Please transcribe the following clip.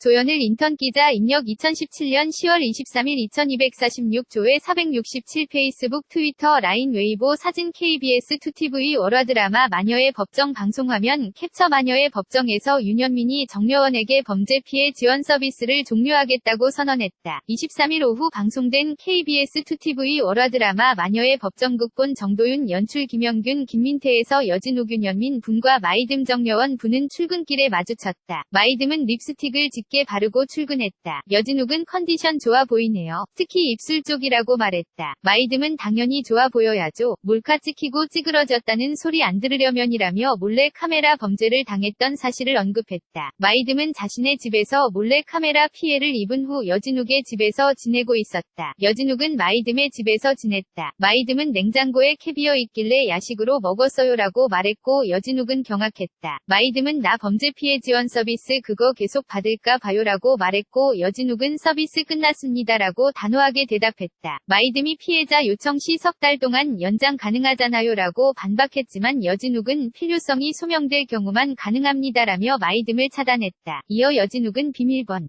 조현일 인턴 기자 입력 2017년 10월 23일 2246조회 467 페이스북 트위터 라인 웨이보 사진 KBS 2TV 월화 드라마 마녀의 법정 방송화면 캡처 마녀의 법정에서 윤현민이 정려원에게 범죄 피해 지원 서비스를 종료하겠다고 선언했다. 23일 오후 방송된 KBS 2TV 월화 드라마 마녀의 법정 극본 정도윤 연출 김영균 김민태에서 여진욱 윤현민 분과 마이듬 정려원 분은 출근길에 마주쳤다. 마이듬은 립스틱을 짙게 바르고 출근했다. 여진욱은 컨디션 좋아 보이네요. 특히 입술 쪽이라고 말했다. 마이듬은 당연히 좋아 보여야죠. 몰카 찍히고 찌그러졌다는 소리 안 들으려면이라며 몰래 카메라 범죄를 당했던 사실을 언급했다. 마이듬은 자신의 집에서 몰래 카메라 피해를 입은 후 여진욱의 집에서 지내고 있었다. 여진욱은 마이듬의 집에서 지냈다. 마이듬은 냉장고에 캐비어 있길래 야식으로 먹었어요라고 말했고 여진욱은 경악했다. 마이듬은 나 범죄 피해 지원 서비스 그거 계속 받을까 봐요라고 말했고 여진욱은 서비스 끝났습니다라고 단호하게 대답했다. 마이듬이 피해자 요청 시 석 달 동안 연장 가능하잖아요라고 반박했지만 여진욱은 필요성이 소명될 경우만 가능합니다라며 마이듬을 차단했다. 이어 여진욱은 비밀번